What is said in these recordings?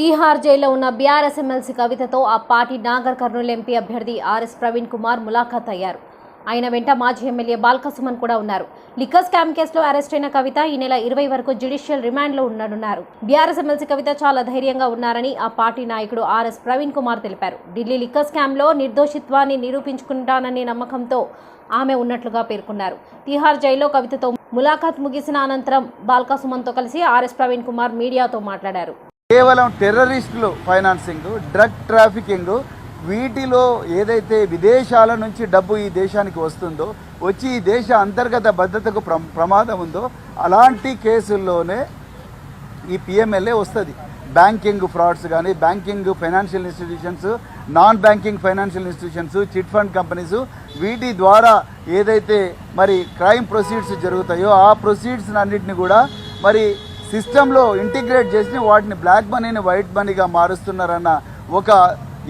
తీహార్ జైల్లో ఉన్న BRS MLC కవితతో ఆ పార్టీ నాగర్ కర్నూలు ఎంపీ అభ్యర్థి ఆర్ఎస్ ప్రవీణ్ కుమార్ ములాఖాత్ అయ్యారు. ఆయన వెంట మాజీ ఎమ్మెల్యే బాల్కసుమన్ కూడా ఉన్నారు. లిక్కర్ స్కామ్ కేసులో అరెస్ట్ అయిన కవిత ఈ నెల ఇరవై వరకు జ్యుడిషియల్ రిమాండ్లో ఉండనున్నారు. బీఆర్ఎస్ ఎమ్మెల్సీ కవిత చాలా ధైర్యంగా ఉన్నారని ఆ పార్టీ నాయకుడు ఆర్ఎస్ ప్రవీణ్ కుమార్ తెలిపారు. ఢిల్లీ లిక్కర్ స్కామ్లో నిర్దోషిత్వాన్ని నిరూపించుకుంటాననే నమ్మకంతో ఆమె ఉన్నట్లుగా పేర్కొన్నారు. తిహార్ జైల్లో కవితతో ములాఖాత్ ముగిసిన అనంతరం బాల్కసుమన్తో కలిసి ఆర్ఎస్ ప్రవీణ్ కుమార్ మీడియాతో మాట్లాడారు. కేవలం టెర్రరిస్టులు ఫైనాన్సింగ్ డ్రగ్ ట్రాఫికింగ్ వీటిలో ఏదైతే విదేశాల నుంచి డబ్బు ఈ దేశానికి వస్తుందో వచ్చి ఈ దేశ అంతర్గత భద్రతకు ప్ర ప్రమాదం ఉందో అలాంటి కేసుల్లోనే ఈ పిఎంఎల్ఏ వస్తుంది. బ్యాంకింగ్ ఫ్రాడ్స్ కానీ banking financial institutions non banking financial institutions chit fund companies వీటి ద్వారా ఏదైతే మరి క్రైమ్ ప్రొసీడ్స్ జరుగుతాయో ఆ ప్రొసీడ్స్ అన్నిటిని కూడా మరి సిస్టంలో ఇంటిగ్రేట్ చేసి వాటిని బ్లాక్ మనీని వైట్ మనీగా మారుస్తున్నారన్న ఒక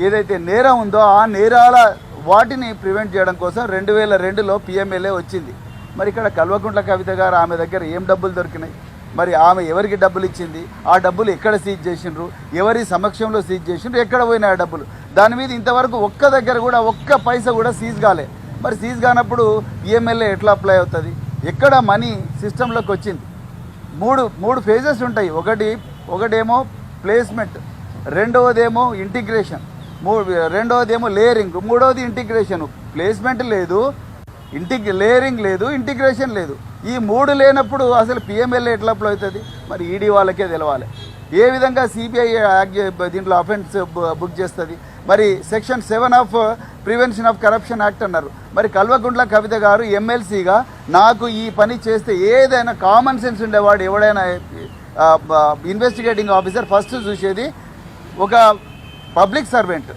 ఏదైతే నేరం ఉందో ఆ నేరాల వాటిని ప్రివెంట్ చేయడం కోసం రెండు వేల రెండులో పిఎంఎల్ఏ వచ్చింది. మరి ఇక్కడ కల్వకుంట్ల కవిత గారు ఆమె దగ్గర ఏం డబ్బులు దొరికినాయి? మరి ఆమె ఎవరికి డబ్బులు ఇచ్చింది? ఆ డబ్బులు ఎక్కడ సీజ్ చేసిండ్రు? ఎవరి సమక్షంలో సీజ్ చేసిండ్రు? ఎక్కడ పోయినాయి ఆ డబ్బులు? దాని మీద ఇంతవరకు ఒక్క దగ్గర కూడా ఒక్క పైసా కూడా సీజ్ కాలే. మరి సీజ్ కానప్పుడు పిఎంఎల్ఏ ఎట్లా అప్లై అవుతుంది? ఎక్కడ మనీ సిస్టంలోకి వచ్చింది? మూడు మూడు ఫేజెస్ ఉంటాయి. ఒకటి ఒకటేమో ప్లేస్మెంట్ రెండవదేమో ఇంటిగ్రేషన్ మూ రెండవదేమో లేయరింగ్ మూడవది ఇంటిగ్రేషన్ ప్లేస్మెంట్ లేదు ఇంటిగ్ర లేయరింగ్ లేదు ఇంటిగ్రేషన్ లేదు. ఈ మూడు లేనప్పుడు అసలు పిఎంఎల్ఏ ఎట్లా అప్లై అవుతుంది? మరి ఈడీ వాళ్ళకే తెలవాలి. ఏ విధంగా సిబిఐ యాక్ట్ దీంట్లో అఫెన్స్ బుక్ చేస్తుంది? మరి section seven of prevention of corruption act అన్నారు. మరి కల్వకుంట్ల కవిత గారు ఎమ్మెల్సీగా నాకు ఈ పని చేస్తే ఏదైనా కామన్ సెన్స్ ఉండేవాడు ఎవడైనా ఇన్వెస్టిగేటింగ్ ఆఫీసర్ ఫస్ట్ చూసేది ఒక పబ్లిక్ సర్వెంట్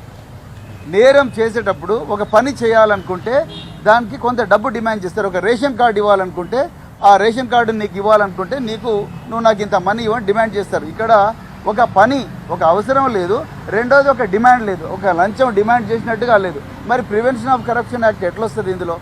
నేరం చేసేటప్పుడు ఒక పని చేయాలనుకుంటే దానికి కొంత డబ్బు డిమాండ్ చేస్తారు. ఒక రేషన్ కార్డు ఇవ్వాలనుకుంటే ఆ రేషన్ కార్డు నీకు ఇవ్వాలనుకుంటే నీకు నువ్వు నాకు ఇంత మనీ ఇవ్వని డిమాండ్ చేస్తారు. ఇక్కడ ఒక పని ఒక అవసరం లేదు. రెండోది ఒక డిమాండ్ లేదు. ఒక లంచం డిమాండ్ చేసినట్టుగా లేదు. మరి ప్రివెన్షన్ ఆఫ్ కరప్షన్ యాక్ట్ ఎట్లా వస్తుంది ఇందులో?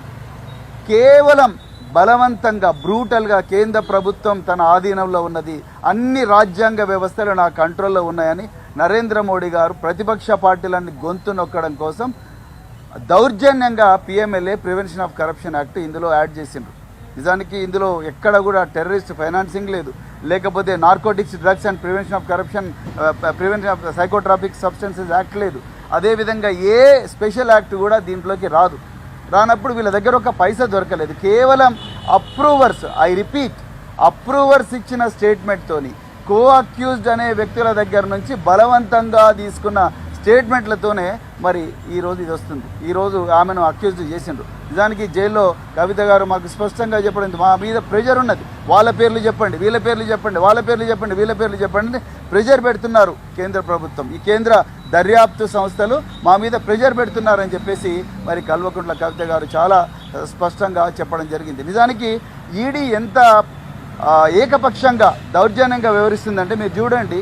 కేవలం బలవంతంగా బ్రూటల్గా కేంద్ర ప్రభుత్వం తన ఆధీనంలో ఉన్నది. అన్ని రాజ్యాంగ వ్యవస్థలు నా కంట్రోల్లో ఉన్నాయని నరేంద్ర మోడీ గారు ప్రతిపక్ష పార్టీలన్నీ గొంతు నొక్కడం కోసం దౌర్జన్యంగా PMLA prevention of corruption act ఇందులో యాడ్ చేసిండ్రు. నిజానికి ఇందులో ఎక్కడ కూడా టెర్రరిస్ట్ ఫైనాన్సింగ్ లేదు. లేకపోతే narcotics drugs and prevention of corruption prevention of psychotropic substances act లేదు. అదేవిధంగా ఏ స్పెషల్ యాక్ట్ కూడా దీంట్లోకి రాదు. రానప్పుడు వీళ్ళ దగ్గర ఒక పైసా దొరకలేదు. కేవలం అప్రూవర్స్ ఐ రిపీట్ అప్రూవర్స్ ఇచ్చిన స్టేట్మెంట్తోని కో అక్యూజ్డ్ అనే వ్యక్తుల దగ్గర నుంచి బలవంతంగా తీసుకున్న స్టేట్మెంట్లతోనే మరి ఈరోజు ఇది వస్తుంది. ఈరోజు ఆమెను అక్యూజ్ చేసిండ్రు. నిజానికి జైల్లో కవిత గారు మాకు స్పష్టంగా చెప్పడం మా మీద ప్రెజర్ ఉన్నది. వాళ్ళ పేర్లు చెప్పండి వీళ్ళ పేర్లు చెప్పండి వాళ్ళ పేర్లు చెప్పండి వీళ్ళ పేర్లు చెప్పండి ప్రెజర్ పెడుతున్నారు కేంద్ర ప్రభుత్వం. ఈ కేంద్ర దర్యాప్తు సంస్థలు మా మీద ప్రెజర్ పెడుతున్నారని చెప్పేసి మరి కల్వకుంట్ల కవిత గారు చాలా స్పష్టంగా చెప్పడం జరిగింది. నిజానికి ఈడీ ఎంత ఏకపక్షంగా దౌర్జన్యంగా వ్యవహరిస్తుందంటే మీరు చూడండి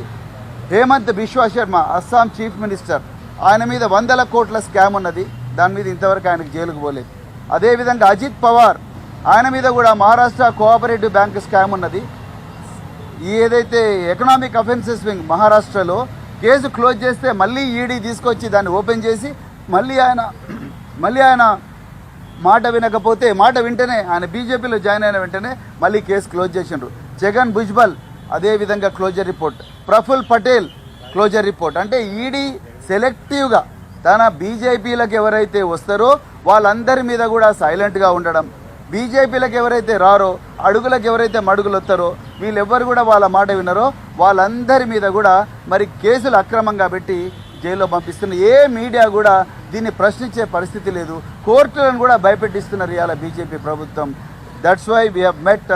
హేమంత్ బిశ్వా శర్మ అస్సాం చీఫ్ మినిస్టర్. ఆయన మీద వందల కోట్ల స్కామ్ ఉన్నది. దాని మీద ఇంతవరకు ఆయనకు జైలుకు పోలేదు. అదేవిధంగా అజిత్ పవార్ ఆయన మీద కూడా మహారాష్ట్ర కోఆపరేటివ్ బ్యాంక్ స్కామ్ ఉన్నది. ఏదైతే ఎకనామిక్ అఫెన్సెస్ వింగ్ మహారాష్ట్రలో కేసు క్లోజ్ చేస్తే మళ్ళీ ఈడీ తీసుకొచ్చి దాన్ని ఓపెన్ చేసి మళ్ళీ ఆయన మళ్ళీ ఆయన మాట వినకపోతే మాట వింటేనే ఆయన బీజేపీలో జాయిన్ అయిన వెంటనే మళ్ళీ కేసు క్లోజ్ చేసిండ్రు. జగన్ భుజ్బల్ అదే విధంగా closure report. Praful Patel closure report. అంటే ఈడీ సెలెక్టివ్గా తన బీజేపీలకు ఎవరైతే వస్తారో వాళ్ళందరి మీద కూడా సైలెంట్గా ఉండడం. బీజేపీలకు ఎవరైతే రారో అడుగులకు ఎవరైతే మడుగులు వస్తారో వీళ్ళెవ్వరు కూడా వాళ్ళ మాట వినరో వాళ్ళందరి మీద కూడా మరి కేసులు అక్రమంగా పెట్టి జైల్లో పంపిస్తున్న ఏ మీడియా కూడా దీన్ని ప్రశ్నించే పరిస్థితి లేదు. కోర్టులను కూడా భయపెట్టిస్తున్నారు ఇవాళ బీజేపీ ప్రభుత్వం. That's why we have met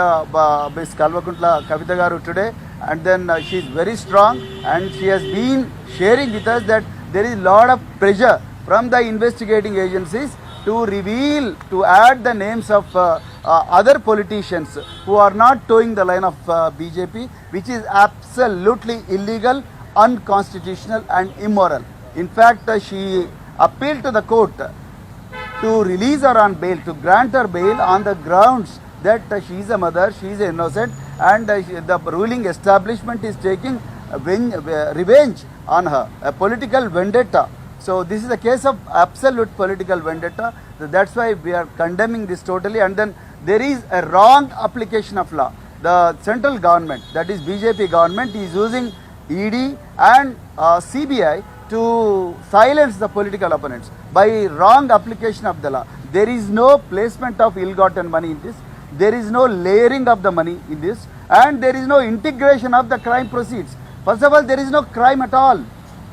miss Kalvakuntla Kavitha garu today and then uh, she is very strong and she has been sharing with us that there is a lot of pressure from the investigating agencies to reveal, to add the names of uh, uh, other politicians who are not towing the line of uh, BJP, which is absolutely illegal, unconstitutional, and immoral. In fact, uh, she appealed to the court to release her on bail, to grant her bail on the grounds that uh, she is a mother, she is innocent, and uh, the ruling establishment is taking revenge on her, a political vendetta. So this is a case of absolute political vendetta. So that's why we are condemning this totally. And then there is a wrong application of law. The central government, that is BJP government, is using ED and uh, CBI to silence the political opponents by wrong application of the law. There is no placement of ill-gotten money in this. There is no layering of the money in this, and there is no integration of the crime proceeds. First of all, there is no crime at all.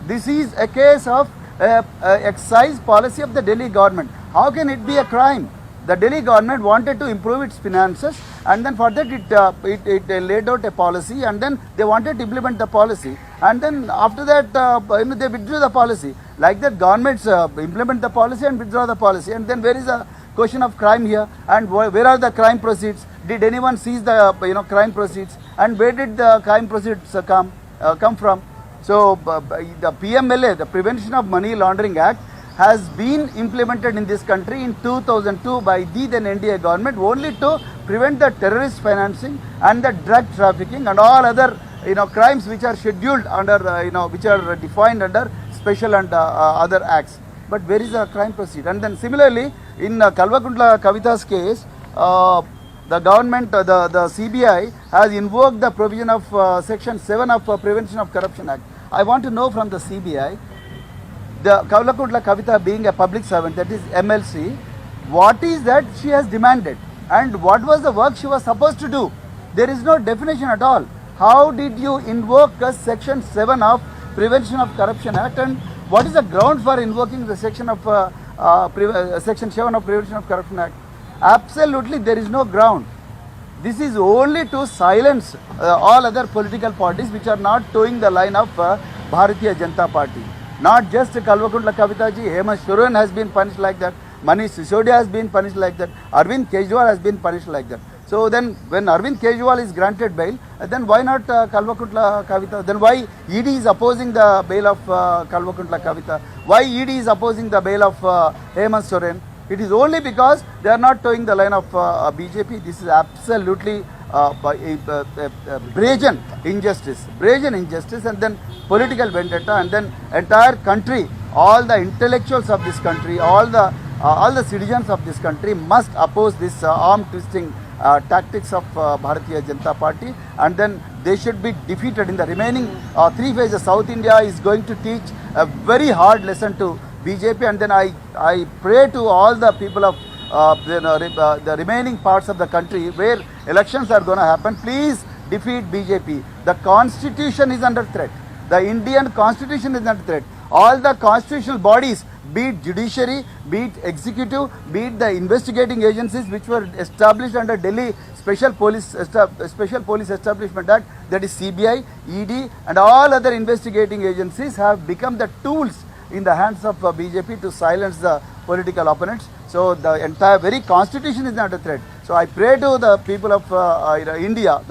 This is a case of uh, uh, excise policy of the Delhi government. How can it be a crime? The Delhi government wanted to improve its finances, and then for that it uh, it, it uh, laid out a policy, and then they wanted to implement the policy, and then after that uh, you know, they withdrew the policy. Like that, governments uh, implement the policy and withdraw the policy, and then where is the question of crime here? And where are the crime proceeds? Did anyone seize the you know crime proceeds? And where did the crime proceeds uh, come uh, come from? So the PMLA, the Prevention of Money Laundering Act, has been implemented in this country in 2002 by the then NDA government only to prevent the terrorist financing and the drug trafficking and all other you know crimes which are scheduled under uh, you know which are defined under special and uh, uh, other acts. But where is the crime proceed? And then similarly in uh, Kalvakuntla Kavita's case. Uh, the government, uh, the, the CBI has invoked the provision of uh, section 7 of uh, Prevention of Corruption Act. I want to know from the CBI, the Kaulakutla Kavita being a public servant, that is MLC, what is that she has demanded and what was the work she was supposed to do? There is no definition at all. How did you invoke uh, section 7 of Prevention of Corruption Act and what is the ground for invoking the section of uh, uh, pre- uh, section 7 of Prevention of Corruption Act? Absolutely, there is no ground. This is only to silence uh, all other political parties which are not towing the line of uh, Bharatiya Janata Party. Not just Kalvakuntla Kavitaji, Hemant Soren has been punished like that, Manish Sisodia has been punished like that, Arvind Kejriwal has been punished like that. So then when Arvind Kejriwal is granted bail, uh, then why not uh, Kalvakuntla Kavita? Then why ED is opposing the bail of uh, Kalvakuntla Kavita? Why ED is opposing the bail of uh, Hemant Soren? It is only because they are not towing the line of uh, uh, BJP. This is absolutely uh, a brazen injustice, brazen injustice, and then political vendetta, and then entire country, all the intellectuals of this country, all the uh, all the citizens of this country must oppose this uh, arm twisting uh, tactics of Bharatiya Janata Party, and then they should be defeated in the remaining three phases. South India is going to teach a very hard lesson to BJP, and then I, I pray to all the people of uh, uh, uh, the remaining parts of the country where elections are going to happen, please defeat BJP. The constitution is under threat. The Indian constitution is under threat. All the constitutional bodies, be it judiciary, be it executive, be it the investigating agencies which were established under Delhi Special Police Special Police Establishment Act, that is CBI, ED, and all other investigating agencies have become the tools in the hands of uh, BJP to silence the political opponents. So the entire very constitution is under threat. So I pray to the people of uh, uh, India.